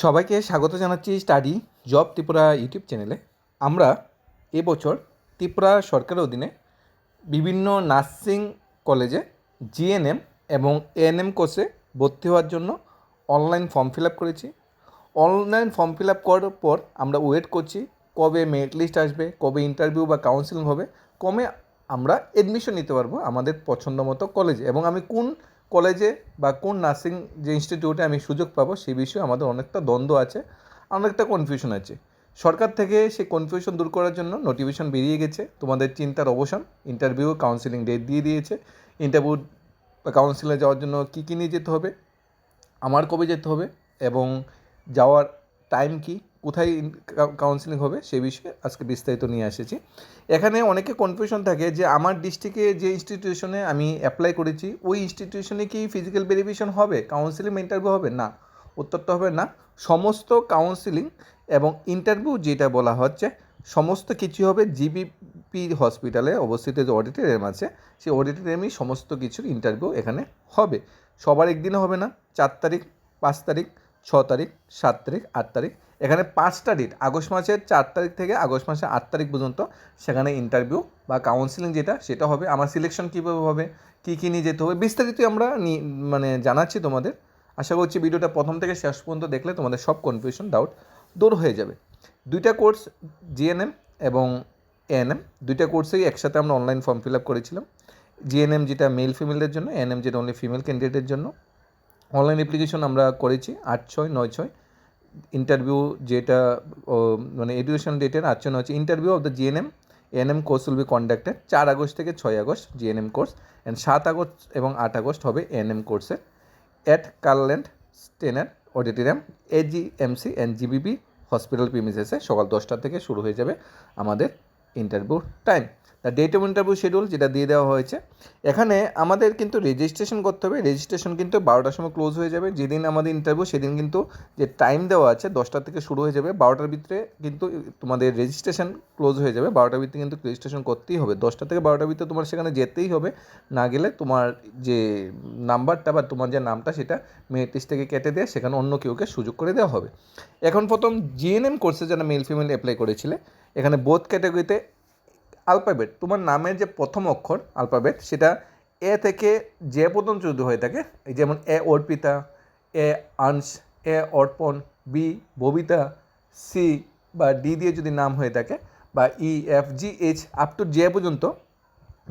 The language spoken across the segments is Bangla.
সবাইকে স্বাগত জানাচ্ছি স্টাডি জব ত্রিপুরা ইউটিউব চ্যানেলে। আমরা এবছর ত্রিপুরা সরকারের অধীনে বিভিন্ন নার্সিং কলেজে জিএনএম এবং এএনএম কোর্সে ভর্তি হওয়ার জন্য অনলাইন ফর্ম ফিল আপ করেছি। অনলাইন ফর্ম ফিল আপ করার পর আমরা ওয়েট করছি কবে মেরিট লিস্ট আসবে, কবে ইন্টারভিউ বা কাউন্সিলিং হবে কমে আমরা এডমিশন নিতে পারব আমাদের পছন্দ মতো কলেজে। এবং আমি কোন কলেজে বা কোন নার্সিং যে ইনস্টিটিউটে আমি সুযোগ পাবো সেই বিষয়ে আমাদের অনেকটা দ্বন্দ্ব আছে, অনেকটা কনফিউশন আছে। সরকার থেকে সেই কনফিউশন দূর করার জন্য নোটিফিকেশন বেরিয়ে গেছে, তোমাদের চিন্তার অবসান ইন্টারভিউ কাউন্সিলিং ডেট দিয়ে দিয়েছে ইন্টারভিউ বা কাউন্সিলে যাওয়ার জন্য কী কী নিয়ে যেতে হবে, আমার কবে যেতে হবে এবং যাওয়ার টাইম কি কোথায় কাউন্সিলিং হবে সে বিষয়ে আজকে বিস্তারিত নিয়ে এসেছি। এখানে অনেকে কনফিউশন থাকে যে আমার ডিস্ট্রিক্টে যে ইনস্টিটিউশনে আমি অ্যাপ্লাই করেছি, ওই ইনস্টিটিউশনে কি ফিজিক্যাল ভেরিফিকেশন হবে? কাউন্সিলিং ইন্টারভিউ হবে? না, উত্তরটা হবে না। সমস্ত কাউন্সিলিং এবং ইন্টারভিউ যেটা বলা হচ্ছে, সমস্ত কিছু হবে জিবিপি হসপিটালে অবস্থিত যে অডিটোরিয়াম আছে সেই অডিটোরিয়ামই সমস্ত কিছুর ইন্টারভিউ এখানে হবে। সবার একদিনে হবে না, চার তারিখ, পাঁচ তারিখ ছ তারিখ, সাত তারিখ, আট তারিখ। এখানে পাঁচটা ডেট আগস্ট মাসের চার তারিখ থেকে আগস্ট মাসের আট তারিখ পর্যন্ত সেখানে ইন্টারভিউ বা কাউন্সিলিং যেটা, সেটা হবে। আমার সিলেকশন কীভাবে হবে, কী কী নিয়ে যেতে হবে, বিস্তারিত আমরা মানে জানাচ্ছি তোমাদের। আশা করছি ভিডিওটা প্রথম থেকে শেষ পর্যন্ত দেখলে তোমাদের সব কনফিউশন ডাউট দূর হয়ে যাবে। দুইটা কোর্স জিএনএম এবং এএনএম দুইটা কোর্সেই একসাথে আমরা অনলাইন ফর্ম ফিল আপ করেছিলাম। জিএনএম যেটা মেল ফিমেলদের জন্য এএনএম যেটা অনলি ফিমেল ক্যান্ডিডেটের জন্য। অনলাইন অ্যাপ্লিকেশন আমরা করেছি আট ছয়, নয় ছয়। ইন্টারভিউ যেটা মানে এডুকেশন ডেটের আট ছয়, নয় হচ্ছে interview of the GNM ANM course will be conducted চার আগস্ট থেকে ছয় আগস্ট জিএনএম কোর্স অ্যান্ড সাত আগস্ট এবং আট আগস্ট হবে এএনএম কোর্সের at Karl Landsteiner auditorium AGMC and GBB hospital প্রিমিসেসে সকাল দশটা থেকে শুরু হয়ে যাবে আমাদের interview time the date of interview schedule যেটা দিয়ে দেওয়া হয়েছে, এখানে আমাদের কিন্তু রেজিস্ট্রেশন করতে হবে। রেজিস্ট্রেশন কিন্তু বারোটার সময় ক্লোজ হয়ে যাবে। যেদিন আমাদের ইন্টারভিউ সেদিন কিন্তু যে টাইম দেওয়া আছে, দশটা থেকে শুরু হয়ে যাবে। বারোটার ভিতরে কিন্তু তোমাদের রেজিস্ট্রেশন ক্লোজ হয়ে যাবে। বারোটার ভিতরে কিন্তু রেজিস্ট্রেশন করতেই হবে। দশটা থেকে বারোটার ভিতরে তোমার সেখানে যেতেই হবে। না গেলে তোমার যে নাম্বারটা বা তোমার যে নামটা, সেটা লিস্ট থেকে কেটে দিয়ে সেখানে অন্য কেউকে সুযোগ করে দেওয়া হবে। এখন প্রথম জিএনএম কোর্সে যারা মেল ফিমেল অ্যাপ্লাই করেছিলে এখানে বোথ ক্যাটাগরিতে আলফাবেট তোমার নামের যে প্রথম অক্ষর আলফাবেট সেটা এ থেকে যে পর্যন্ত যদি হয়ে থাকে যেমন এ Arpita A Ansh A Arpan B Babita C বা ডি দিয়ে যদি নাম হয়ে থাকে, বা E F G H up to যে পর্যন্ত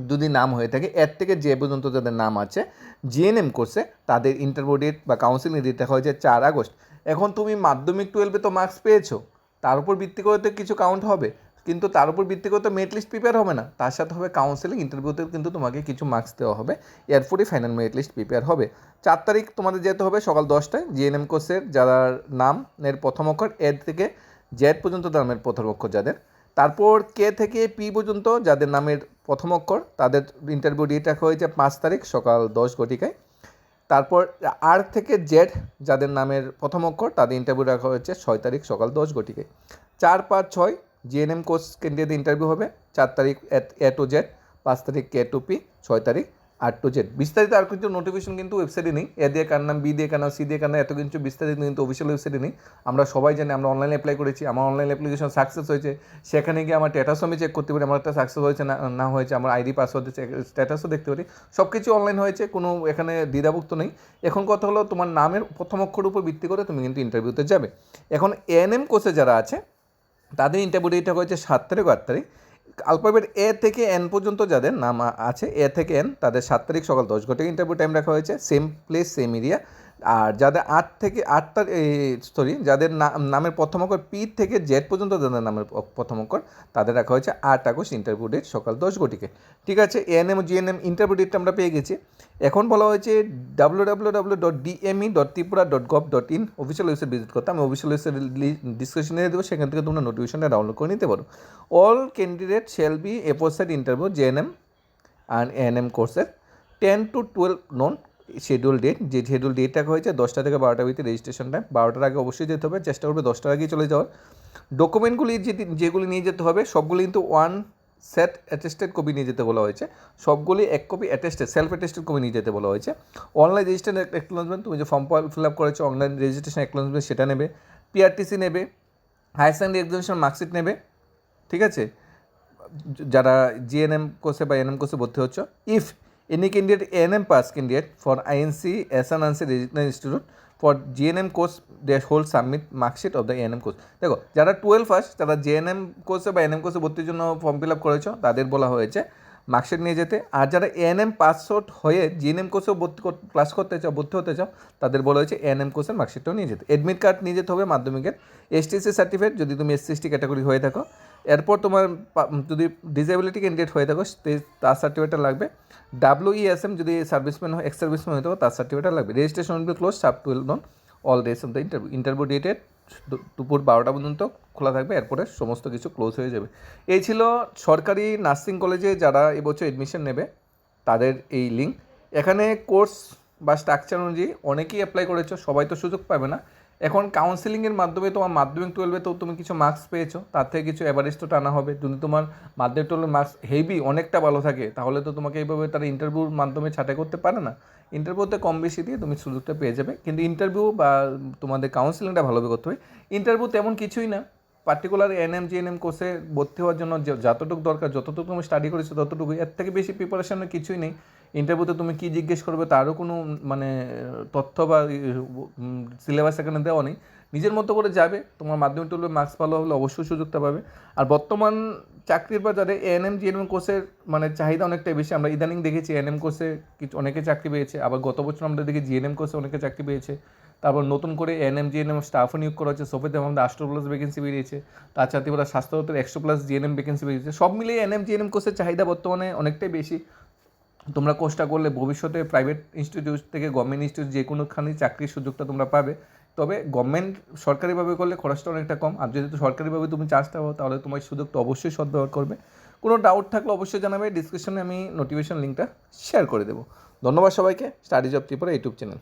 যদি নাম হয়ে থাকে এর থেকে যে পর্যন্ত যাদের নাম আছে জিএনএম কোর্সে তাদের ইন্টারভিউ ডেট বা কাউন্সিলিং দেখা হয়েছে চার আগস্ট। এখন তুমি মাধ্যমিক টুয়েলভে তো মার্কস পেয়েছ। তার উপর ভিত্তি করে তো কিছু কাউন্ট হবে। কিন্তু তার উপর ভিত্তি করে তো মেরিট লিস্ট প্রিপেয়ার হবে না। তার সাথে হবে কাউন্সিলিং ইন্টারভিউতে কিন্তু তোমাকে কিছু মার্কস দেওয়া হবে। এরপরই ফাইনাল মেরিট লিস্ট প্রিপেয়ার হবে। চার তারিখ তোমাদের যেতে হবে সকাল দশটায়। জিএনএম কোর্সের যারা নামের প্রথম অক্ষর, এর থেকে জেড পর্যন্ত নামের প্রথম অক্ষর যাদের। তারপর কে থেকে পি পর্যন্ত যাদের নামের প্রথম অক্ষর, তাদের ইন্টারভিউ ডেট রাখা হয়েছে পাঁচ তারিখ সকাল দশ ঘটিকায়। তারপর আর থেকে জেড, যাদের নামের প্রথম অক্ষর, তাদের ইন্টারভিউ রাখা হয়েছে ছয় তারিখ সকাল দশ ঘটিকে চার পাঁচ ছয় জিএনএম কোর্স কেন্দ্রীয় ইন্টারভিউ হবে, চার তারিখ এ টু জেড পাঁচ তারিখ কে টু পি ছয় তারিখ আর টু জেড বিস্তারিত আর কিছু নোটিফিকেশন কিন্তু ওয়েবসাইটে নেই। এ দিয়ে কার নাম বি দিয়ে কার নাম সি দিয়ে কার নাম, এত কিছু বিস্তারিত কিন্তু অফিসিয়াল ওয়েবসাইটে নেই। আমরা সবাই জানি, আমরা অনলাইনে অ্যাপ্লাই করেছি। আমার অনলাইন অ্যাপ্লিকেশন সাকসেস হয়েছে। সেখানে গিয়ে আমার স্ট্যাটাসও আমি চেক করতে পারি। আমার একটা সাকসেস হয়েছে না না হয়েছে। আমার আইডি পাসওয়ার্ড স্ট্যাটাসও দেখতে পারি। সব কিছু অনলাইন হয়েছে। কোনো এখানে দ্বিধাভুক্ত নেই। এখন কথা হলো, তোমার নামের প্রথম অক্ষর উপর ভিত্তি করে তুমি কিন্তু ইন্টারভিউতে যাবে। এখন এএনএম কোর্সে যারা আছে, তাদের ইন্টারভিউ ডেটটা হয়েছে সাত তারিখ আট তারিখ আলফাবেট এ থেকে এন পর্যন্ত যাদের নাম আছে, এ থেকে এন, তাদের সাত তারিখ সকাল দশ ঘটিকা ইন্টারভিউ টাইম রাখা হয়েছে। সেম প্লেস সেম এরিয়া আর যাদের আট থেকে আট তারিখ সরি যাদের নামের প্রথম অক্ষর পি থেকে জেড পর্যন্ত যাদের নামের প্রথম অক্ষর, তাদের রাখা হয়েছে আট আগস্ট ইন্টারভিউ ডেট সকাল দশ ঘটিকে। ঠিক আছে এএনএম জিএনএম ইন্টারভিউ ডেটটা আমরা পেয়ে গেছি। এখন বলা হয়েছে W W W dot DME dot Tripura dot gov dot in official website visit করতে আমি অফিসিয়াল ওয়েবসাইট ডিসক্রিপশনে দিয়ে দেবো, সেখান থেকে তোমরা নোটিফিকেশনটা ডাউনলোড করে নিতে পারো। All candidate shall be opposite interview GNM and ANM কোর্সের ten to twelve noon schedule date যে শিডিউল ডেট রাখা হয়েছে দশটা থেকে বারোটার ভিতরে রেজিস্ট্রেশন টাইম বারোটার আগে অবশ্যই যেতে হবে, চেষ্টা করবে দশটার আগেই চলে যাওয়ার। ডকুমেন্টগুলি যে যেগুলি নিয়ে যেতে হবে, সবগুলি কিন্তু ওয়ান সেট অ্যাটেস্টেড কপি নিয়ে যেতে বলা হয়েছে। সবগুলি এক copy attested self attested copy নিয়ে যেতে বলা হয়েছে। অনলাইন রেজিস্ট্রেশন অ্যাকনোলজমেন্ট তুমি যে ফর্ম ফিল আপ করেছ অনলাইন রেজিস্ট্রেশন অ্যাকনোলজমেন্ট সেটা নেবে। পিআরটিসি নেবে হায়ার সেকেন্ডারি এক্সামিনেশন মার্কশিট নেবে, ঠিক আছে? যারা জিএনএম কোর্সে বা এনএম কোর্সে ভর্তি হচ্ছে if ANM pass candidate for INC S N Anshi register institute for GNM course they whole submit marksheet of the ANM course দেখো, যারা টুয়েলভ পাস তারা জেএনএম কোর্সে বা এনএম কোর্সে ভর্তির জন্য ফর্ম ফিল আপ করেছ, তাদের বলা হয়েছে মার্কশিট নিয়ে যেতে। আর যারা এএনএম পাস আউট হয়ে জিএনএম কোর্সেও ভর্তি ক্লাস করতে চাও, ভর্তি হতে চাও, তাদের বলা হয়েছে এএনএম কোর্সের মার্কশিটটাও নিয়ে যেতে। এডমিট কার্ড নিয়ে যেতে হবে মাধ্যমিকের। এসটিসি সার্টিফিকেট যদি তুমি এসসি এসটি ক্যাটাগরি হয়ে থাকো এরপর তোমার যদি ডিসেবিলিটি ক্যান্ডিডেট হয়ে থাকো তার সার্টিফিকেটটা লাগবে। ডাব্লিউ ইএসএম যদি সার্ভিসম্যান এক্স সার্ভিসম্যান হয়ে থাকো, তার সার্টিফিকেটটা লাগবে। Registration will be close sub twelve noon all days of the interview interview dated দুপুর বারোটা পর্যন্ত খোলা থাকবে, এরপরে সমস্ত কিছু ক্লোজ হয়ে যাবে। এই ছিল সরকারি নার্সিং কলেজে যারা এবছর এডমিশন নেবে, তাদের এই লিঙ্ক এখানে কোর্স বা স্ট্রাকচার অনুযায়ী অনেকেই অ্যাপ্লাই করেছ, সবাই তো সুযোগ পাবে না। এখন কাউন্সিলিংয়ের মাধ্যমে তোমার মাধ্যমিক টুয়েলভে তো তুমি কিছু মার্কস পেয়েছ, তার থেকে কিছু অ্যাভারেজ তো টানা হবে। যদি তোমার মাধ্যমিক টুয়েলভের মার্কস হেভি অনেকটা ভালো থাকে, তাহলে তো তোমাকে এইভাবে তারা ইন্টারভিউর মাধ্যমে ছাঁটাই করতে পারে না। ইন্টারভিউতে কম বেশি দিয়ে তুমি সুযোগটা পেয়ে যাবে। কিন্তু ইন্টারভিউ বা তোমাদের কাউন্সিলিংটা ভালোভাবে করতে হবে। ইন্টারভিউ তেমন কিছুই না। পার্টিকুলার এনএম জিএনএম কোর্সে ভর্তি হওয়ার জন্য যতটুকু দরকার, যতটুকু তুমি স্টাডি করেছ ততটুকু এর থেকে বেশি প্রিপারেশনের কিছুই নেই। ইন্টারভিউতে তুমি কী জিজ্ঞেস করবে তারও কোনো মানে তথ্য বা সিলেবাস এখানে দেওয়া নেই। নিজের মতো করে যাবে, তোমার মাধ্যমিক টুয়েলভে মার্কস ভালো হলে অবশ্যই সুযোগটা পাবে। আর বর্তমান চাকরির বাজারে এএনএম জিএনএম কোর্সের মানে চাহিদা অনেকটাই বেশি। আমরা ইদানিং দেখেছি এএনএম কোর্সে কিছু, অনেকে চাকরি পেয়েছে। আবার গত বছর আমরা দেখি জিএনএম কোর্সে অনেকে চাকরি পেয়েছে। তারপর নতুন করে এএনএম জিএনএম স্টাফও নিয়োগ করা হচ্ছে। সোফেতে আমাদের আষ্টশো প্লাস ভ্যাকেন্সি বেরিয়েছে। তাছাড়া স্বাস্থ্য দপ্তর একশো প্লাস জিএনএম ভ্যাকেন্সি বেরিয়েছে। সব মিলিয়ে এনএম জিএনএম কোর্সের চাহিদা বর্তমানে অনেকটাই বেশি। তোমরা কোর্সটা করলে ভবিষ্যতে প্রাইভেট ইনস্টিটিউট থেকে গভর্নমেন্ট ইনস্টিটিউট যে কোনোখানেই চাকরির সুযোগটা তোমরা পাবে। তবে গভর্নমেন্ট সরকারিভাবে করলে খরচটা অনেকটা কম। আর যদি সরকারিভাবে তুমি চার্জটা পাবো তাহলে তোমার সুযোগটা অবশ্যই সদ্ব্যবহার করবে। কোনো ডাউট থাকলে অবশ্যই জানাবে। ডিসক্রিপশনে আমি নোটিফিকেশন লিঙ্কটা শেয়ার করে দেবো। ধন্যবাদ সবাইকে। Studies of Tripura YouTube channel